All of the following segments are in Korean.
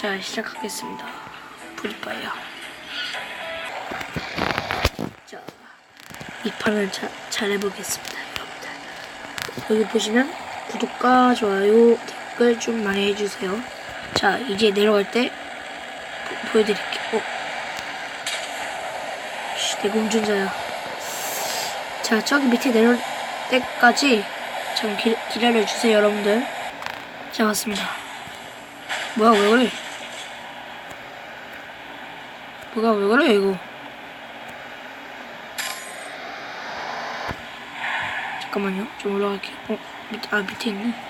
자 시작하겠습니다. 프리파이어. 자, 이 판을 자, 잘 해보겠습니다, 여러분들. 여기 보시면 구독과 좋아요, 댓글 좀 많이 해주세요. 자, 이제 내려갈 때 보, 보여드릴게요. 어. 씨, 내가 운전자야. 자, 저기 밑에 내려올 때까지 좀 기, 기다려주세요, 여러분들. 자, 왔습니다. 뭐야, 왜 그래? 뭐가 왜 그래, 이거? 잠깐만요. 좀 올라갈게요. 어, 밑, 아, 밑에 있네.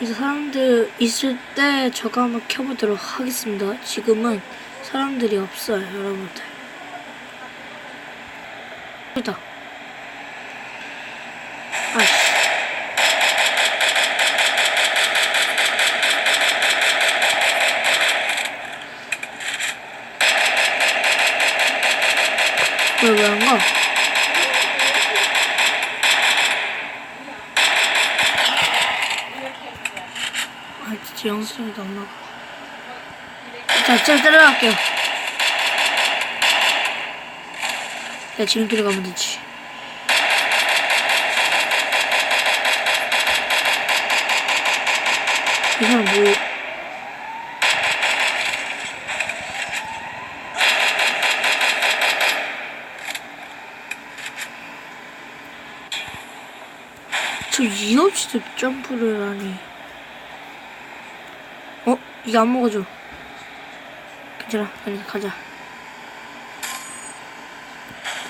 이제 사람들 있을 때 저거 한번 켜보도록 하겠습니다. 지금은 사람들이 없어요, 여러분들. 있다. 아이씨. 왜, 왜안 가? 아, 진짜 영수증이 안 나가. 자, 자, 따라갈게요. 야, 지금 들어가면 되지. 이 사람 뭐. 저 이해 없이도 점프를 하니. 어? 이게 안 먹어줘. 괜찮아. 아니, 가자.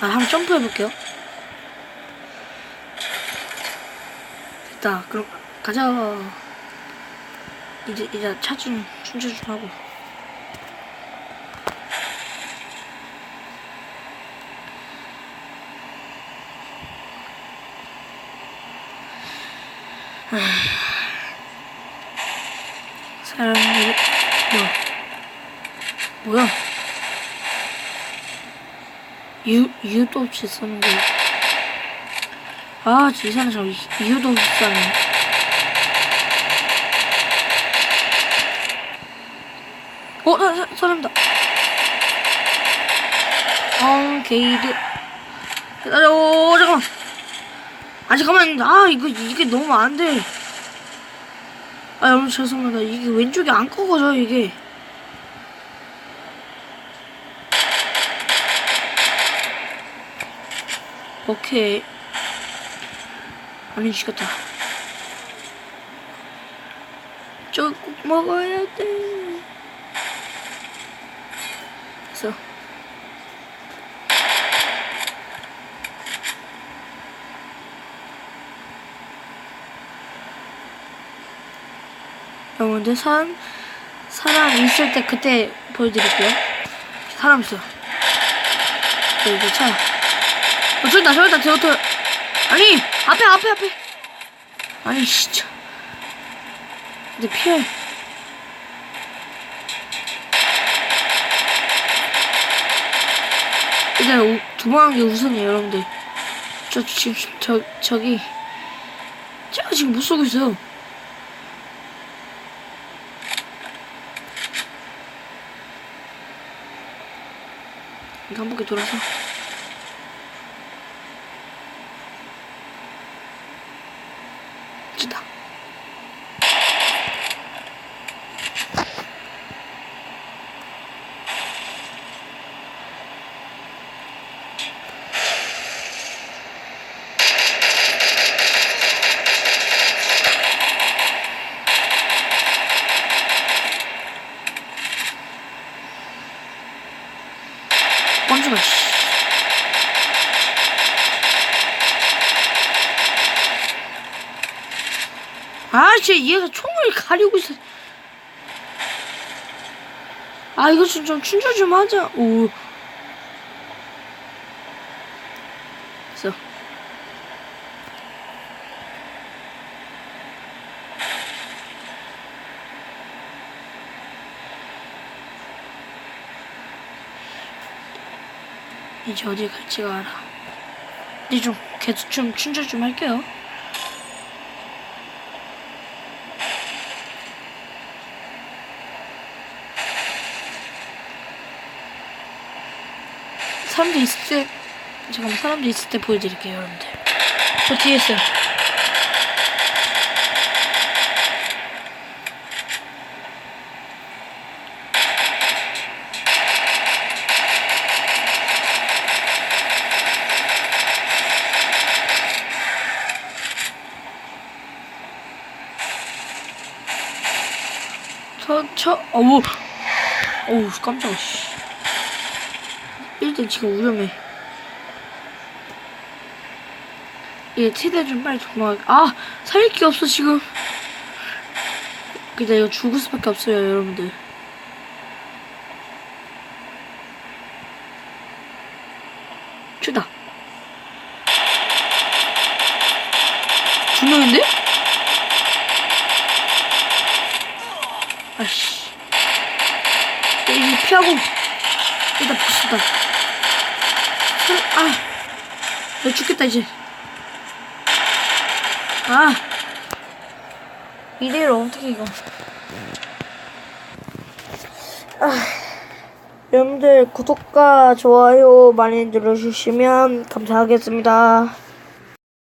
아, 한번 점프해볼게요. 됐다. 그럼, 가자. 이제, 이제 차좀 충전 좀 하고. 사람들이, 뭐, 뭐야? 이유, 이유도 없이 쓰는 거. 아, 진짜 이상해. 저 이- 이유도 없이 쓰네. 어, 사, 사, 사람이다. 어, 게이드. 기다려, 오, 잠깐만. 아, 잠깐만. 아, 이거, 이게 너무 안 돼. 아, 여러분, 죄송합니다. 이게 왼쪽이 안 꺾어져, 이게. 오케이. 아니, 죽였다. 저거 꼭 먹어야 돼. 됐어. 여러분들 사람 사람 있을 때 그때 보여드릴게요. 사람 있어. 여기 차. 어, 저기다, 저기다, 저기다. 아니, 앞에, 앞에, 앞에. 아니, 진짜. 근데 피해. 일단 우- 도망간 게 우선이에요, 여러분들. 저 지금 저 저기 제가 지금 못 쏘고 있어요. 바퀴 돌아서. 아, 진짜 얘가 총을 가리고 있어. 아, 이거 좀, 좀 충전 좀 하자. 오. 됐어. 이제 어디 갈지가 알아. 이제 좀 계속 좀 충전 좀 할게요. 사람들 있을 때 잠깐만 사람들 있을 때 보여드릴게요 여러분들. 저 뒤에 있어요. 저 저 어우. 어우 깜짝아 씨 1등 지금 위험해. 얘 최대 좀 빨리 도망가. 아, 살릴 게 없어 지금. 근데 이거 죽을 수밖에 없어요, 여러분들. 두 명인데? 아씨. 이제 피하고 일단 부수다. 아, 나 죽겠다 이제. 아, 이대로 어떻게 이거? 아, 여러분들 구독과 좋아요 많이 눌러주시면 감사하겠습니다.